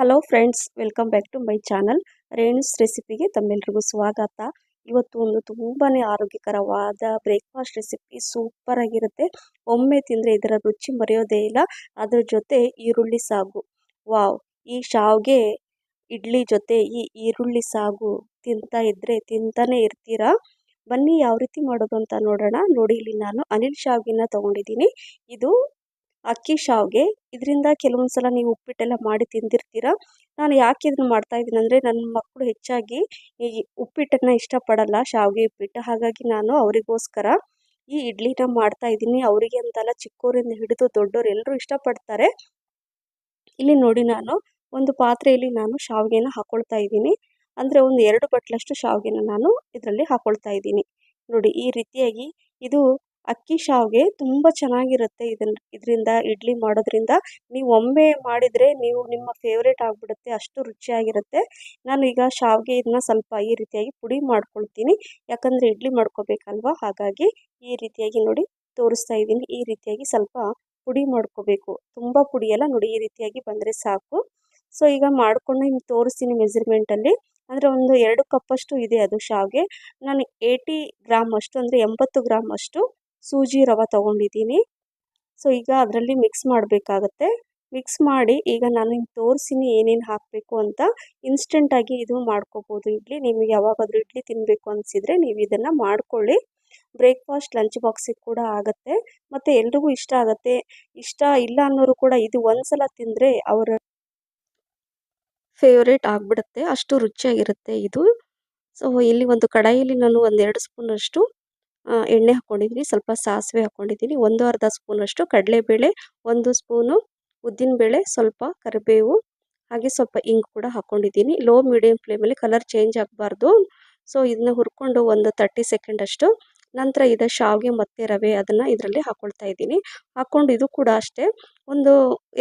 Hello friends welcome back to my channel Renu's ರೆಸಿಪಿಗೆ ತಮ್ಮೆಲ್ರಿಗೂ ಸ್ವಾಗತ. ಇವತ್ತು ಒಂದು ತುಂಬಾ ಆರೋಗ್ಯಕರವಾದ ಬ್ರೇಕ್ಫಾಸ್ಟ್ ರೆಸಿಪಿ ಸೂಪರ್ ಆಗಿರುತ್ತೆ. ಒಮ್ಮೆ ತಿಂದರೆ ಇದರ ರುಚಿ ಮರೆಯೋದೇ ಇಲ್ಲ. ಅದ್ರ ಜೊತೆ ಈರುಳ್ಳಿ ಸಾಗು. ವಾವ್ ಈ ಶಾವ್ಗೆ ಇಡ್ಲಿ ಜೊತೆ ಈ ಈರುಳ್ಳಿ ಸಾಗು ತಿಂತಾ ಇದ್ದರೆ ತಿಂತಾನೆ ಇರ್ತೀರಾ? ಬನ್ನಿ ಯಾವ ರೀತಿ ಮಾಡೋದು ಅಂತ ನೋಡೋಣ. ನೋಡಿ, ಇಲ್ಲಿ ನಾನು ಅನಿಲ್ ಶಾವ್ಗಿನ ತೊಗೊಂಡಿದ್ದೀನಿ. ಇದು ಅಕ್ಕಿ ಶಾವಿಗೆ. ಇದರಿಂದ ಕೆಲವೊಂದು ಸಲ ನೀವು ಉಪ್ಪಿಟ್ಟೆಲ್ಲ ಮಾಡಿ ತಿಂದಿರ್ತೀರ? ನಾನು ಯಾಕೆ ಇದನ್ನು ಮಾಡ್ತಾ ಇದ್ದೀನಿ ಅಂದರೆ ನನ್ನ ಮಕ್ಕಳು ಹೆಚ್ಚಾಗಿ ಈ ಉಪ್ಪಿಟ್ಟನ್ನು ಇಷ್ಟಪಡಲ್ಲ, ಶಾವಿಗೆ ಉಪ್ಪಿಟ್ಟು. ಹಾಗಾಗಿ ನಾನು ಅವರಿಗೋಸ್ಕರ ಈ ಇಡ್ಲಿನ ಮಾಡ್ತಾ ಇದ್ದೀನಿ. ಅವರಿಗೆ ಅಂತಲ್ಲ ಚಿಕ್ಕವರಿಂದ ಹಿಡಿದು ದೊಡ್ಡೋರು ಎಲ್ಲರೂ ಇಷ್ಟಪಡ್ತಾರೆ. ಇಲ್ಲಿ ನೋಡಿ ನಾನು ಒಂದು ಪಾತ್ರೆಯಲ್ಲಿ ನಾನು ಶಾವಿಗೆನ ಹಾಕೊಳ್ತಾ ಇದ್ದೀನಿ. ಅಂದರೆ ಒಂದು ಎರಡು ಬಟ್ಲಷ್ಟು ಶಾವಿಗೆನ ನಾನು ಇದರಲ್ಲಿ ಹಾಕೊಳ್ತಾ ಇದ್ದೀನಿ. ನೋಡಿ ಈ ರೀತಿಯಾಗಿ ಇದು ಅಕ್ಕಿ ಶಾವಿಗೆ ತುಂಬ ಚೆನ್ನಾಗಿರುತ್ತೆ ಇದನ್ನ ಇದರಿಂದ ಇಡ್ಲಿ ಮಾಡೋದ್ರಿಂದ. ನೀವು ಒಮ್ಮೆ ಮಾಡಿದರೆ ನೀವು ನಿಮ್ಮ ಫೇವ್ರೇಟ್ ಆಗಿಬಿಡುತ್ತೆ, ಅಷ್ಟು ರುಚಿಯಾಗಿರುತ್ತೆ. ನಾನು ಈಗ ಶಾವಿಗೆ ಇದನ್ನ ಸ್ವಲ್ಪ ಈ ರೀತಿಯಾಗಿ ಪುಡಿ ಮಾಡ್ಕೊಳ್ತೀನಿ. ಯಾಕಂದರೆ ಇಡ್ಲಿ ಮಾಡ್ಕೋಬೇಕಲ್ವಾ? ಹಾಗಾಗಿ ಈ ರೀತಿಯಾಗಿ ನೋಡಿ ತೋರಿಸ್ತಾ ಇದ್ದೀನಿ. ಈ ರೀತಿಯಾಗಿ ಸ್ವಲ್ಪ ಪುಡಿ ಮಾಡ್ಕೋಬೇಕು. ತುಂಬ ಪುಡಿ ಎಲ್ಲ ನೋಡಿ ಈ ರೀತಿಯಾಗಿ ಬಂದರೆ ಸಾಕು. ಸೊ, ಈಗ ಮಾಡಿಕೊಂಡು ನಿಮ್ಗೆ ತೋರಿಸ್ತೀನಿ ಮೆಜರ್ಮೆಂಟಲ್ಲಿ ಅಂದರೆ ಒಂದು ಎರಡು ಕಪ್ಪಷ್ಟು ಇದೆ ಅದು ಶಾವಿಗೆ. ನಾನು ಏಯ್ಟಿ ಗ್ರಾಮ್ ಅಷ್ಟು ಅಂದರೆ ಎಂಬತ್ತು ಗ್ರಾಮ್ ಅಷ್ಟು ಸೂಜಿ ರವೆ ತೊಗೊಂಡಿದ್ದೀನಿ. ಸೊ ಈಗ ಅದರಲ್ಲಿ ಮಿಕ್ಸ್ ಮಾಡಬೇಕಾಗತ್ತೆ. ಮಿಕ್ಸ್ ಮಾಡಿ ಈಗ ನಾನು ನಿಮ್ಗೆ ತೋರಿಸ್ತೀನಿ ಏನೇನು ಹಾಕಬೇಕು ಅಂತ ಇನ್ಸ್ಟೆಂಟಾಗಿ ಇದು ಮಾಡ್ಕೋಬೋದು. ಇಡ್ಲಿ ನಿಮಗೆ ಯಾವಾಗಾದರೂ ಇಡ್ಲಿ ತಿನ್ನಬೇಕು ಅನಿಸಿದರೆ ನೀವು ಇದನ್ನು ಮಾಡ್ಕೊಳ್ಳಿ. ಬ್ರೇಕ್ಫಾಸ್ಟ್ ಲಂಚ್ ಬಾಕ್ಸಿಗೆ ಕೂಡ ಆಗುತ್ತೆ. ಮತ್ತು ಎಲ್ರಿಗೂ ಇಷ್ಟ ಆಗುತ್ತೆ. ಇಷ್ಟ ಇಲ್ಲ ಅನ್ನೋರು ಕೂಡ ಇದು ಒಂದು ಸಲ ತಿಂದರೆ ಅವರ ಫೇವ್ರೇಟ್ ಆಗಿಬಿಡುತ್ತೆ. ಅಷ್ಟು ರುಚಿಯಾಗಿರುತ್ತೆ ಇದು. ಸೊ ಇಲ್ಲಿ ಒಂದು ಕಡಾಯಿಯಲ್ಲಿ ನಾನು ಒಂದೆರಡು ಸ್ಪೂನಷ್ಟು ಎಣ್ಣೆ ಹಾಕ್ಕೊಂಡಿದ್ದೀನಿ ಸ್ವಲ್ಪ ಸಾಸಿವೆ ಹಾಕ್ಕೊಂಡಿದ್ದೀನಿ ಒಂದು ಅರ್ಧ ಸ್ಪೂನಷ್ಟು ಕಡಲೆಬೇಳೆ, ಒಂದು ಸ್ಪೂನು ಉದ್ದಿನಬೇಳೆ, ಸ್ವಲ್ಪ ಕರಿಬೇವು, ಹಾಗೆ ಸ್ವಲ್ಪ ಇಂಗು ಕೂಡ ಹಾಕ್ಕೊಂಡಿದ್ದೀನಿ ಲೋ ಮೀಡಿಯಂ ಫ್ಲೇಮಲ್ಲಿ ಕಲರ್ ಚೇಂಜ್ ಆಗಬಾರ್ದು. ಸೊ ಇದನ್ನ ಹುರ್ಕೊಂಡು ಒಂದು ತರ್ಟಿ ಸೆಕೆಂಡ್ ಅಷ್ಟು ನಂತರ ಇದು ಶಾವಿಗೆ ಮತ್ತೆ ರವೆ ಅದನ್ನು ಇದರಲ್ಲಿ ಹಾಕ್ಕೊಳ್ತಾ ಇದ್ದೀನಿ. ಹಾಕ್ಕೊಂಡು ಇದು ಕೂಡ ಅಷ್ಟೇ, ಒಂದು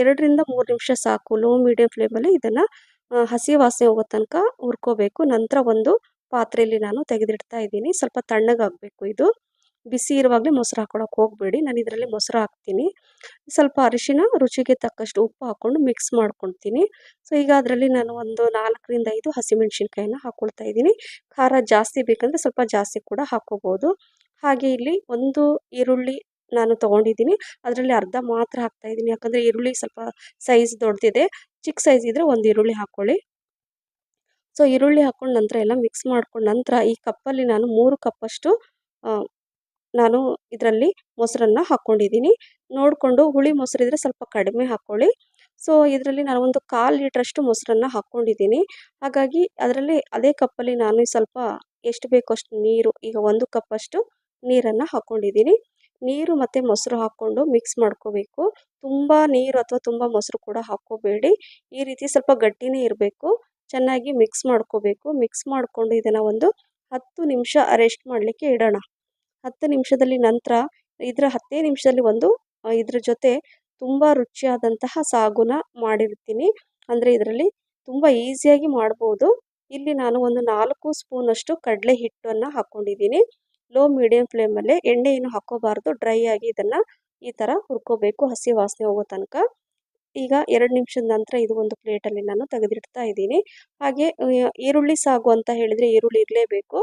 ಎರಡರಿಂದ ಮೂರು ನಿಮಿಷ ಸಾಕು. ಲೋ ಮೀಡಿಯಂ ಫ್ಲೇಮಲ್ಲಿ ಇದನ್ನು ಹಸಿ ವಾಸನೆ ಹೋಗೋ ತನಕ ಹುರ್ಕೋಬೇಕು. ನಂತರ ಒಂದು ಪಾತ್ರೆಯಲ್ಲಿ ನಾನು ತೆಗೆದಿಡ್ತಾ ಇದ್ದೀನಿ. ಸ್ವಲ್ಪ ತಣ್ಣಗಾಗಬೇಕು ಇದು. ಬಿಸಿ ಇರುವಾಗಲೇ ಮೊಸರು ಹಾಕ್ಕೊಳಕ್ಕೆ ಹೋಗಬೇಡಿ. ನಾನು ಇದರಲ್ಲಿ ಮೊಸರು ಹಾಕ್ತೀನಿ. ಸ್ವಲ್ಪ ಅರಿಶಿನ, ರುಚಿಗೆ ತಕ್ಕಷ್ಟು ಉಪ್ಪು ಹಾಕ್ಕೊಂಡು ಮಿಕ್ಸ್ ಮಾಡ್ಕೊಳ್ತೀನಿ. ಸೊ ಈಗ ಅದರಲ್ಲಿ ನಾನು ಒಂದು ನಾಲ್ಕರಿಂದ ಐದು ಹಸಿಮೆಣ್ಸಿನ್ಕಾಯಿನ ಹಾಕ್ಕೊಳ್ತಾ ಇದ್ದೀನಿ. ಖಾರ ಜಾಸ್ತಿ ಬೇಕಂದರೆ ಸ್ವಲ್ಪ ಜಾಸ್ತಿ ಕೂಡ ಹಾಕ್ಕೋಬೋದು ಹಾಗೆ ಇಲ್ಲಿ ಒಂದು ಈರುಳ್ಳಿ ನಾನು ತೊಗೊಂಡಿದ್ದೀನಿ. ಅದರಲ್ಲಿ ಅರ್ಧ ಮಾತ್ರ ಹಾಕ್ತಾ ಇದ್ದೀನಿ. ಯಾಕಂದರೆ ಈರುಳ್ಳಿ ಸ್ವಲ್ಪ ಸೈಜ್ ದೊಡ್ಡದಿದೆ ಚಿಕ್ಕ ಸೈಜ್ ಇದ್ದರೆ ಒಂದು ಈರುಳ್ಳಿ ಹಾಕ್ಕೊಳ್ಳಿ ಸೊ, ಈರುಳ್ಳಿ ಹಾಕ್ಕೊಂಡು ನಂತರ ಎಲ್ಲ ಮಿಕ್ಸ್ ಮಾಡ್ಕೊಂಡು ನಂತರ ಈ ಕಪ್ಪಲ್ಲಿ ನಾನು ಮೂರು ಕಪ್ಪಷ್ಟು ನಾನು ಇದರಲ್ಲಿ ಮೊಸರನ್ನು ಹಾಕ್ಕೊಂಡಿದ್ದೀನಿ ನೋಡಿಕೊಂಡು ಹುಳಿ ಮೊಸರಿದ್ರೆ ಸ್ವಲ್ಪ ಕಡಿಮೆ ಹಾಕ್ಕೊಳ್ಳಿ ಸೊ, ಇದರಲ್ಲಿ ನಾನು ಒಂದು ಕಾಲು ಲೀಟ್ರಷ್ಟು ಮೊಸರನ್ನು ಹಾಕ್ಕೊಂಡಿದ್ದೀನಿ ಹಾಗಾಗಿ ಅದರಲ್ಲಿ ಅದೇ ಕಪ್ಪಲ್ಲಿ ನಾನು ಸ್ವಲ್ಪ ಎಷ್ಟು ಬೇಕೋ ಅಷ್ಟು ನೀರು, ಈಗ ಒಂದು ಕಪ್ಪಷ್ಟು ನೀರನ್ನು ಹಾಕ್ಕೊಂಡಿದ್ದೀನಿ ನೀರು ಮತ್ತು ಮೊಸರು ಹಾಕ್ಕೊಂಡು ಮಿಕ್ಸ್ ಮಾಡ್ಕೋಬೇಕು. ತುಂಬ ನೀರು ಅಥವಾ ತುಂಬ ಮೊಸರು ಕೂಡ ಹಾಕ್ಕೋಬೇಡಿ. ಈ ರೀತಿ ಸ್ವಲ್ಪ ಗಟ್ಟಿನೇ ಇರಬೇಕು. ಚೆನ್ನಾಗಿ ಮಿಕ್ಸ್ ಮಾಡ್ಕೋಬೇಕು. ಮಿಕ್ಸ್ ಮಾಡಿಕೊಂಡು ಇದನ್ನು ಒಂದು ಹತ್ತು ನಿಮಿಷ ರೆಸ್ಟ್ ಮಾಡಲಿಕ್ಕೆ ಇಡೋಣ. ಹತ್ತು ನಿಮಿಷದಲ್ಲಿ ನಂತರ ಇದರ ಹತ್ತೇ ನಿಮಿಷದಲ್ಲಿ ಒಂದು ಇದ್ರ ಜೊತೆ ತುಂಬ ರುಚಿಯಾದಂತಹ ಸಾಗುನ ಮಾಡಿರ್ತೀನಿ. ಅಂದರೆ ಇದರಲ್ಲಿ ತುಂಬ ಈಸಿಯಾಗಿ ಮಾಡ್ಬೋದು. ಇಲ್ಲಿ ನಾನು ಒಂದು ನಾಲ್ಕು ಸ್ಪೂನಷ್ಟು ಕಡಲೆ ಹಿಟ್ಟನ್ನು ಹಾಕ್ಕೊಂಡಿದ್ದೀನಿ ಲೋ ಮೀಡಿಯಂ ಫ್ಲೇಮಲ್ಲೇ ಎಣ್ಣೆ ಏನು ಹಾಕ್ಕೋಬಾರ್ದು ಡ್ರೈ ಆಗಿ ಇದನ್ನು ಈ ಥರ ಹುರ್ಕೋಬೇಕು ಹಸಿ ವಾಸನೆ ಹೋಗೋ ತನಕ. ಈಗ ಎರಡು ನಿಮಿಷದ ನಂತರ ಇದು ಒಂದು ಪ್ಲೇಟಲ್ಲಿ ನಾನು ತೆಗೆದಿಡ್ತಾ ಇದ್ದೀನಿ. ಹಾಗೆ ಈರುಳ್ಳಿ ಸಾಗು ಅಂತ ಹೇಳಿದರೆ ಈರುಳ್ಳಿ ಇರಲೇಬೇಕು.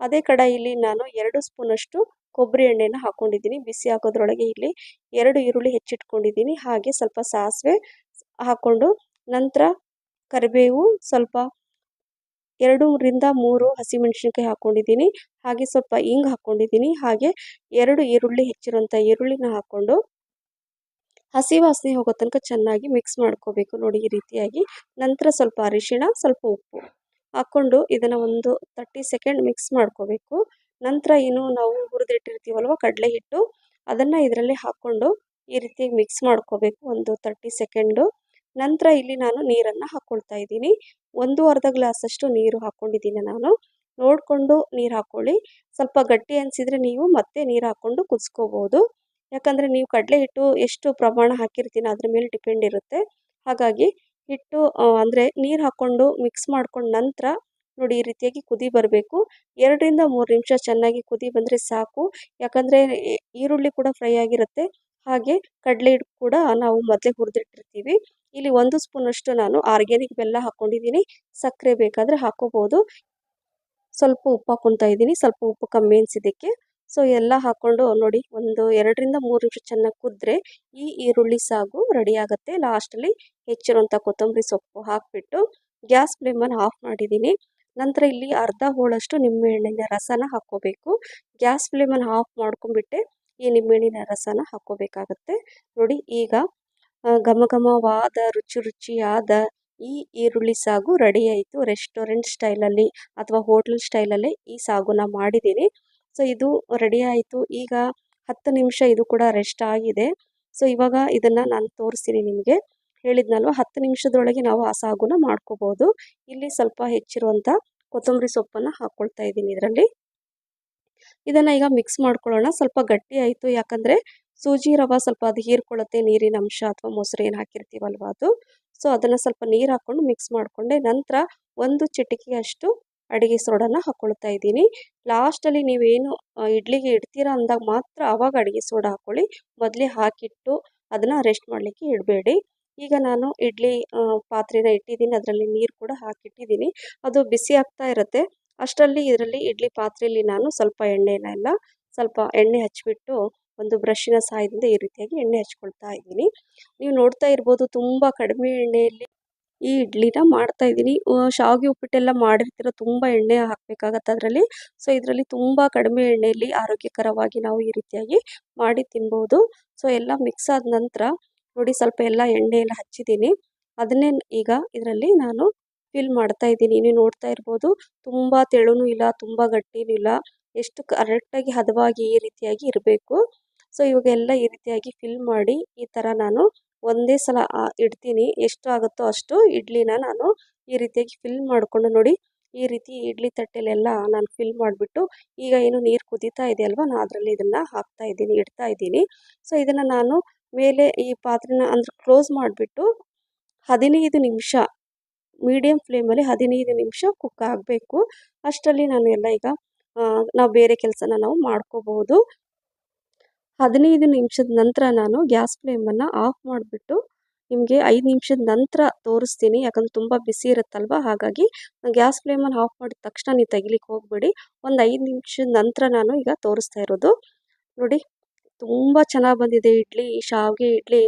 ಅದೇ ಕಡಾಯಿಲಿ ನಾನು ಎರಡು ಸ್ಪೂನಷ್ಟು ಕೊಬ್ಬರಿ ಎಣ್ಣೆನ ಹಾಕ್ಕೊಂಡಿದ್ದೀನಿ ಬಿಸಿ ಹಾಕೋದ್ರೊಳಗೆ ಇಲ್ಲಿ ಎರಡು ಈರುಳ್ಳಿ ಹೆಚ್ಚಿಟ್ಕೊಂಡಿದ್ದೀನಿ. ಹಾಗೆ ಸ್ವಲ್ಪ ಸಾಸಿವೆ ಹಾಕ್ಕೊಂಡು ನಂತರ ಕರಿಬೇವು ಸ್ವಲ್ಪ ಎರಡರಿಂದ ಮೂರು ಹಸಿಮೆಣ್ಸಿನ್ಕಾಯಿ ಹಾಕ್ಕೊಂಡಿದ್ದೀನಿ ಹಾಗೆ ಸ್ವಲ್ಪ ಹಿಂಗ್ ಹಾಕ್ಕೊಂಡಿದ್ದೀನಿ ಹಾಗೆ ಎರಡು ಈರುಳ್ಳಿ ಹೆಚ್ಚಿರೋಂಥ ಈರುಳ್ಳಿನ ಹಾಕ್ಕೊಂಡು ಹಸಿ ವಾಸನೆ ಹೋಗೋ ತನಕ ಚೆನ್ನಾಗಿ ಮಿಕ್ಸ್ ಮಾಡ್ಕೋಬೇಕು ನೋಡಿ ಈ ರೀತಿಯಾಗಿ. ನಂತರ ಸ್ವಲ್ಪ ಅರಿಶಿಣ, ಸ್ವಲ್ಪ ಉಪ್ಪು ಹಾಕ್ಕೊಂಡು ಇದನ್ನು ಒಂದು ತರ್ಟಿ ಸೆಕೆಂಡ್ ಮಿಕ್ಸ್ ಮಾಡ್ಕೋಬೇಕು. ನಂತರ ಏನು ನಾವು ಹುರಿದಿಟ್ಟಿರ್ತೀವಲ್ವ ಕಡಲೆ ಹಿಟ್ಟು ಅದನ್ನು ಇದರಲ್ಲಿ ಹಾಕ್ಕೊಂಡು ಈ ರೀತಿ ಮಿಕ್ಸ್ ಮಾಡ್ಕೋಬೇಕು ಒಂದು ತರ್ಟಿ ಸೆಕೆಂಡು ನಂತರ ಇಲ್ಲಿ ನಾನು ನೀರನ್ನು ಹಾಕ್ಕೊಳ್ತಾ ಇದ್ದೀನಿ. ಒಂದು ಅರ್ಧ ಗ್ಲಾಸಷ್ಟು ನೀರು ಹಾಕ್ಕೊಂಡಿದ್ದೀನಿ ನಾನು. ನೋಡಿಕೊಂಡು ನೀರು ಹಾಕ್ಕೊಳ್ಳಿ ಸ್ವಲ್ಪ ಗಟ್ಟಿ ಅನಿಸಿದರೆ ನೀವು ಮತ್ತೆ ನೀರು ಹಾಕ್ಕೊಂಡು ಕುದಿಸ್ಕೋಬೋದು. ಯಾಕಂದರೆ ನೀವು ಕಡಲೆ ಹಿಟ್ಟು ಎಷ್ಟು ಪ್ರಮಾಣ ಹಾಕಿರ್ತೀನಿ ಅದ್ರ ಮೇಲೆ ಡಿಪೆಂಡ್ ಇರುತ್ತೆ. ಹಾಗಾಗಿ ಹಿಟ್ಟು ಅಂದರೆ ನೀರು ಹಾಕ್ಕೊಂಡು ಮಿಕ್ಸ್ ಮಾಡ್ಕೊಂಡು ನಂತರ ನೋಡಿ ಈ ರೀತಿಯಾಗಿ ಕುದಿ ಬರಬೇಕು. ಎರಡರಿಂದ ಮೂರು ನಿಮಿಷ ಚೆನ್ನಾಗಿ ಕುದಿ ಬಂದರೆ ಸಾಕು. ಯಾಕಂದರೆ ಈರುಳ್ಳಿ ಕೂಡ ಫ್ರೈ ಆಗಿರುತ್ತೆ. ಹಾಗೆ ಕಡಲೆ ಹಿಟ್ಟು ಕೂಡ ನಾವು ಮೊದಲೇ ಹುರಿದಿಟ್ಟಿರ್ತೀವಿ. ಇಲ್ಲಿ ಒಂದು ಸ್ಪೂನಷ್ಟು ನಾನು ಆರ್ಗ್ಯಾನಿಕ್ ಬೆಲ್ಲ ಹಾಕ್ಕೊಂಡಿದ್ದೀನಿ ಸಕ್ಕರೆ ಬೇಕಾದರೆ ಹಾಕ್ಕೋಬೋದು ಸ್ವಲ್ಪ ಉಪ್ಪು ಹಾಕ್ಕೊತಾ ಇದ್ದೀನಿ. ಸ್ವಲ್ಪ ಉಪ್ಪು ಕಮ್ಮಿ ಅನಿಸಿದ್ದಕ್ಕೆ ಸೊ ಎಲ್ಲ ಹಾಕ್ಕೊಂಡು ನೋಡಿ, ಒಂದು ಎರಡರಿಂದ ಮೂರು ನಿಮಿಷ ಚೆನ್ನಾಗಿ ಕುದ್ರೆ ಈ ಈರುಳ್ಳಿ ಸಾಗು ರೆಡಿ ಆಗುತ್ತೆ. ಲಾಸ್ಟಲ್ಲಿ ಹೆಚ್ಚಿರುವಂಥ ಕೊತ್ತಂಬರಿ ಸೊಪ್ಪು ಹಾಕಿಬಿಟ್ಟು ಗ್ಯಾಸ್ ಫ್ಲೇಮನ್ನು ಆಫ್ ಮಾಡಿದ್ದೀನಿ. ನಂತರ ಇಲ್ಲಿ ಅರ್ಧ ಹೋಳಷ್ಟು ನಿಂಬೆಹಣ್ಣಿನ ರಸನ ಹಾಕ್ಕೋಬೇಕು. ಗ್ಯಾಸ್ ಫ್ಲೇಮನ್ನು ಆಫ್ ಮಾಡ್ಕೊಂಡ್ಬಿಟ್ಟೆ ಈ ನಿಂಬೆಹಣ್ಣಿನ ರಸನ ಹಾಕ್ಕೋಬೇಕಾಗತ್ತೆ. ನೋಡಿ, ಈಗ ಘಮ ಘಮವಾದ, ರುಚಿ ರುಚಿಯಾದ ಈ ಈರುಳ್ಳಿ ಸಾಗು ರೆಡಿ ಆಯಿತು. ರೆಸ್ಟೋರೆಂಟ್ ಸ್ಟೈಲಲ್ಲಿ ಅಥವಾ ಹೋಟ್ಲ್ ಸ್ಟೈಲಲ್ಲಿ ಈ ಸಾಗುನ ಮಾಡಿದ್ದೀನಿ. ಸೊ ಇದು ರೆಡಿ ಆಯಿತು. ಈಗ ಹತ್ತು ನಿಮಿಷ ಇದು ಕೂಡ ರೆಸ್ಟ್ ಆಗಿದೆ. ಸೊ ಇವಾಗ ಇದನ್ನು ನಾನು ತೋರಿಸ್ತೀನಿ ನಿಮಗೆ. ಹೇಳಿದ್ನಲ್ವ, ಹತ್ತು ನಿಮಿಷದೊಳಗೆ ನಾವು ಆ ಸಾಗುನ ಮಾಡ್ಕೋಬೋದು. ಇಲ್ಲಿ ಸ್ವಲ್ಪ ಹೆಚ್ಚಿರುವಂಥ ಕೊತ್ತಂಬರಿ ಸೊಪ್ಪನ್ನು ಹಾಕ್ಕೊಳ್ತಾ ಇದ್ದೀನಿ ಇದರಲ್ಲಿ. ಇದನ್ನು ಈಗ ಮಿಕ್ಸ್ ಮಾಡ್ಕೊಳ್ಳೋಣ. ಸ್ವಲ್ಪ ಗಟ್ಟಿ ಆಯಿತು. ಯಾಕಂದರೆ ಸೂಜಿ ರವೆ ಸ್ವಲ್ಪ ಅದು ಹೀರ್ಕೊಳ್ಳುತ್ತೆ, ನೀರಿನ ಅಂಶ ಅಥವಾ ಮೊಸರು ಏನು ಹಾಕಿರ್ತೀವಲ್ವ ಅದು. ಸೊ ಅದನ್ನು ಸ್ವಲ್ಪ ನೀರು ಹಾಕ್ಕೊಂಡು ಮಿಕ್ಸ್ ಮಾಡಿಕೊಂಡೆ. ನಂತರ ಒಂದು ಚಿಟಿಕೆಯಷ್ಟು ಅಡುಗೆ ಸೋಡಾನ ಹಾಕ್ಕೊಳ್ತಾ ಇದ್ದೀನಿ. ಲಾಸ್ಟಲ್ಲಿ ನೀವೇನು ಇಡ್ಲಿಗೆ ಇಡ್ತೀರಾ ಅಂದಾಗ ಮಾತ್ರ ಆವಾಗ ಅಡುಗೆ ಸೋಡಾ ಹಾಕ್ಕೊಳ್ಳಿ ಮೊದಲೇ ಹಾಕಿಟ್ಟು ಅದನ್ನು ರೆಸ್ಟ್ ಮಾಡಲಿಕ್ಕೆ ಇಡಬೇಡಿ. ಈಗ ನಾನು ಇಡ್ಲಿ ಪಾತ್ರೆನ ಇಟ್ಟಿದ್ದೀನಿ. ಅದರಲ್ಲಿ ನೀರು ಕೂಡ ಹಾಕಿಟ್ಟಿದ್ದೀನಿ. ಅದು ಬಿಸಿ ಆಗ್ತಾ ಇರುತ್ತೆ. ಅಷ್ಟರಲ್ಲಿ ಇದರಲ್ಲಿ ಇಡ್ಲಿ ಪಾತ್ರೆಯಲ್ಲಿ ನಾನು ಸ್ವಲ್ಪ ಎಣ್ಣೆನೆಲ್ಲ ಸ್ವಲ್ಪ ಎಣ್ಣೆ ಹಚ್ಚಿಬಿಟ್ಟು ಒಂದು ಬ್ರಷ್ಷಿನ ಸಹಾಯದಿಂದ ಈ ರೀತಿಯಾಗಿ ಎಣ್ಣೆ ಹಚ್ಕೊಳ್ತಾ ಇದ್ದೀನಿ. ನೀವು ನೋಡ್ತಾ ಇರ್ಬೋದು, ತುಂಬ ಕಡಿಮೆ ಎಣ್ಣೆಯಲ್ಲಿ ಈ ಇಡ್ಲಿನ ಮಾಡ್ತಾ ಇದ್ದೀನಿ. ಶಾವಿಗೆ ಉಪ್ಪಿಟ್ಟೆಲ್ಲ ಮಾಡಿರ್ತೀರ ತುಂಬ ಎಣ್ಣೆ ಹಾಕಬೇಕಾಗತ್ತೆ ಅದರಲ್ಲಿ. ಸೊ, ಇದರಲ್ಲಿ ತುಂಬ ಕಡಿಮೆ ಎಣ್ಣೆಯಲ್ಲಿ ಆರೋಗ್ಯಕರವಾಗಿ ನಾವು ಈ ರೀತಿಯಾಗಿ ಮಾಡಿ ತಿನ್ಬೋದು. ಸೊ, ಎಲ್ಲ ಮಿಕ್ಸ್ ಆದ ನಂತರ ನೋಡಿ ಸ್ವಲ್ಪ ಎಲ್ಲ ಎಣ್ಣೆ ಎಲ್ಲ ಹಚ್ಚಿದ್ದೀನಿ. ಅದನ್ನೇ ಈಗ ಇದರಲ್ಲಿ ನಾನು ಫಿಲ್ ಮಾಡ್ತಾ ಇದ್ದೀನಿ. ನೀವು ನೋಡ್ತಾ ಇರ್ಬೋದು, ತುಂಬ ತೆಳುನೂ ಇಲ್ಲ, ತುಂಬ ಗಟ್ಟಿನೂ ಇಲ್ಲ. ಎಷ್ಟು ಕರೆಕ್ಟಾಗಿ ಹದವಾಗಿ ಈ ರೀತಿಯಾಗಿ ಇರಬೇಕು. ಸೊ, ಇವಾಗೆಲ್ಲ ಈ ರೀತಿಯಾಗಿ ಫಿಲ್ ಮಾಡಿ ಈ ಥರ ನಾನು ಒಂದೇ ಸಲ ಇಡ್ತೀನಿ. ಎಷ್ಟು ಆಗುತ್ತೋ ಅಷ್ಟು ಇಡ್ಲಿನ ನಾನು ಈ ರೀತಿಯಾಗಿ ಫಿಲ್ ಮಾಡಿಕೊಂಡು ನೋಡಿ, ಈ ರೀತಿ ಇಡ್ಲಿ ತಟ್ಟೆಲೆಲ್ಲ ನಾನು ಫಿಲ್ ಮಾಡಿಬಿಟ್ಟು, ಈಗ ಏನು ನೀರು ಕುದೀತಾ ಇದೆ ಅಲ್ವಾ ನಾನು ಅದರಲ್ಲಿ ಇದನ್ನು ಹಾಕ್ತಾ ಇದ್ದೀನಿ, ಇಡ್ತಾ ಇದ್ದೀನಿ. ಸೊ ಇದನ್ನು ನಾನು ಮೇಲೆ ಈ ಪಾತ್ರೆನ ಅಂದ್ರೆ ಕ್ಲೋಸ್ ಮಾಡಿಬಿಟ್ಟು ಹದಿನೈದು ನಿಮಿಷ ಮೀಡಿಯಮ್ ಫ್ಲೇಮಲ್ಲಿ ಹದಿನೈದು ನಿಮಿಷ ಕುಕ್ ಆಗಬೇಕು. ಅಷ್ಟರಲ್ಲಿ ನಾನು ಎಲ್ಲ ಈಗ ನಾವು ಬೇರೆ ಕೆಲಸನ ನಾವು ಮಾಡ್ಕೋಬಹುದು. ಹದಿನೈದು ನಿಮಿಷದ ನಂತರ ನಾನು ಗ್ಯಾಸ್ ಫ್ಲೇಮನ್ನು ಆಫ್ ಮಾಡಿಬಿಟ್ಟು ನಿಮಗೆ ಐದು ನಿಮಿಷದ ನಂತರ ತೋರಿಸ್ತೀನಿ, ಯಾಕಂದ್ರೆ ತುಂಬ ಬಿಸಿ ಇರುತ್ತಲ್ವ? ಹಾಗಾಗಿ ಗ್ಯಾಸ್ ಫ್ಲೇಮನ್ನು ಆಫ್ ಮಾಡಿದ ತಕ್ಷಣ ನೀವು ತೆಗಿಲಿಕ್ಕೆ ಹೋಗಬೇಡಿ. ಒಂದು ಐದು ನಿಮಿಷದ ನಂತರ ನಾನು ಈಗ ತೋರಿಸ್ತಾ ಇರೋದು. ನೋಡಿ, ತುಂಬ ಚೆನ್ನಾಗಿ ಬಂದಿದೆ ಇಡ್ಲಿ ಶಾವಿಗೆ ಇಡ್ಲಿ.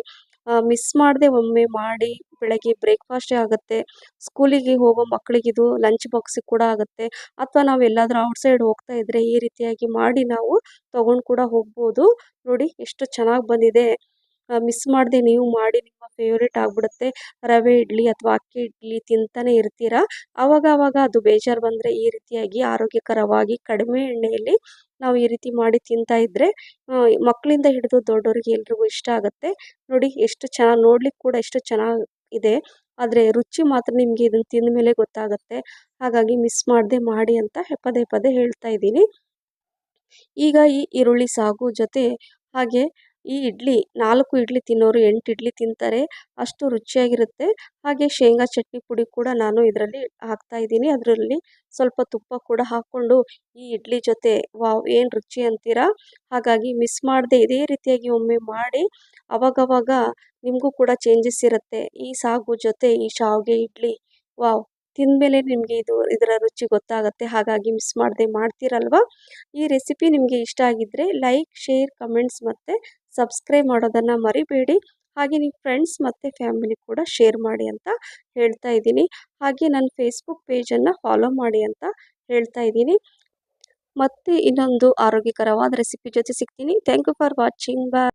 ಮಿಸ್ ಮಾಡದೆ ಒಮ್ಮೆ ಮಾಡಿ ಬೆಳಗ್ಗೆ ಬ್ರೇಕ್ಫಾಸ್ಟೇ ಆಗುತ್ತೆ. ಸ್ಕೂಲಿಗೆ ಹೋಗೋ ಮಕ್ಕಳಿಗಿದು ಲಂಚ್ ಬಾಕ್ಸಿಗೆ ಕೂಡ ಆಗುತ್ತೆ. ಅಥವಾ ನಾವು ಎಲ್ಲಾದರೂ ಔಟ್ಸೈಡ್ ಹೋಗ್ತಾ ಇದ್ದರೆ ಈ ರೀತಿಯಾಗಿ ಮಾಡಿ ನಾವು ತೊಗೊಂಡು ಕೂಡ ಹೋಗ್ಬೋದು. ನೋಡಿ ಎಷ್ಟು ಚೆನ್ನಾಗಿ ಬಂದಿದೆ. ಮಿಸ್ ಮಾಡದೆ ನೀವು ಮಾಡಿ ನಿಮ್ಮ ಫೇವ್ರೇಟ್ ಆಗಿಬಿಡುತ್ತೆ. ರವೆ ಇಡ್ಲಿ ಅಥವಾ ಅಕ್ಕಿ ಇಡ್ಲಿ ತಿಂತಾನೆ ಇರ್ತೀರ. ಆವಾಗ ಆವಾಗ ಅದು ಬೇಜಾರು ಬಂದರೆ ಈ ರೀತಿಯಾಗಿ ಆರೋಗ್ಯಕರವಾಗಿ ಕಡಿಮೆ ಎಣ್ಣೆಯಲ್ಲಿ ನಾವು ಈ ರೀತಿ ಮಾಡಿ ತಿಂತಾ ಇದ್ರೆ ಮಕ್ಕಳಿಂದ ಹಿಡಿದು ದೊಡ್ಡವರಿಗೆ ಎಲ್ರಿಗೂ ಇಷ್ಟ ಆಗುತ್ತೆ. ನೋಡಿ, ಎಷ್ಟು ಚೆನ್ನಾಗಿ ನೋಡ್ಲಿಕ್ಕೆ ಕೂಡ ಎಷ್ಟು ಚೆನ್ನಾಗಿ ಇದೆ ಆದರೆ ರುಚಿ ಮಾತ್ರ ನಿಮಗೆ ಇದನ್ನು ತಿಂದ ಮೇಲೆ ಗೊತ್ತಾಗುತ್ತೆ. ಹಾಗಾಗಿ ಮಿಸ್ ಮಾಡದೆ ಮಾಡಿ ಅಂತ ಪದೇ ಪದೇ ಹೇಳ್ತಾ ಇದ್ದೀನಿ. ಈಗ ಈ ಈರುಳ್ಳಿ ಸಾಗು ಜೊತೆ ಹಾಗೆ ಈ ಇಡ್ಲಿ, ನಾಲ್ಕು ಇಡ್ಲಿ ತಿನ್ನೋರು ಎಂಟು ಇಡ್ಲಿ ತಿಂತಾರೆ. ಅಷ್ಟು ರುಚಿಯಾಗಿರುತ್ತೆ. ಹಾಗೆ ಶೇಂಗಾ ಚಟ್ನಿ ಪುಡಿ ಕೂಡ ನಾನು ಇದರಲ್ಲಿ ಹಾಕ್ತಾ ಇದ್ದೀನಿ. ಅದರಲ್ಲಿ ಸ್ವಲ್ಪ ತುಪ್ಪ ಕೂಡ ಹಾಕ್ಕೊಂಡು ಈ ಇಡ್ಲಿ ಜೊತೆ ವಾವ್, ಏನು ರುಚಿ ಅಂತೀರಾ? ಹಾಗಾಗಿ ಮಿಸ್ ಮಾಡದೆ ಇದೇ ರೀತಿಯಾಗಿ ಒಮ್ಮೆ ಮಾಡಿ, ಅವಾಗವಾಗ ನಿಮಗೂ ಕೂಡ ಚೇಂಜಸ್ ಇರುತ್ತೆ. ಈ ಸಾಗು ಜೊತೆ ಈ ಶಾವಿಗೆ ಇಡ್ಲಿ, ವಾವ್ ತಿಂದಮೇಲೆ ನಿಮಗೆ ಇದು, ಇದರ ರುಚಿ ಗೊತ್ತಾಗುತ್ತೆ, ಹಾಗಾಗಿ ಮಿಸ್ ಮಾಡದೆ ಮಾಡ್ತೀರಲ್ವ? ಈ ರೆಸಿಪಿ ನಿಮಗೆ ಇಷ್ಟ ಆಗಿದ್ದರೆ ಲೈಕ್, ಶೇರ್, ಕಮೆಂಟ್ಸ್ ಮತ್ತು ಸಬ್ಸ್ಕ್ರೈಬ್ ಮಾಡೋದನ್ನು ಮರಿಬೇಡಿ. ಹಾಗೆ ನಿಮ್ಮ ಫ್ರೆಂಡ್ಸ್ ಮತ್ತು ಫ್ಯಾಮಿಲಿ ಕೂಡ ಶೇರ್ ಮಾಡಿ ಅಂತ ಹೇಳ್ತಾ ಇದ್ದೀನಿ. ಹಾಗೆ ನನ್ನ ಫೇಸ್ಬುಕ್ ಪೇಜನ್ನು ಫಾಲೋ ಮಾಡಿ ಅಂತ ಹೇಳ್ತಾ ಇದ್ದೀನಿ. ಮತ್ತೆ ಇನ್ನೊಂದು ಆರೋಗ್ಯಕರವಾದ ರೆಸಿಪಿ ಜೊತೆ ಸಿಗ್ತೀನಿ. Thank you for watching. Bye.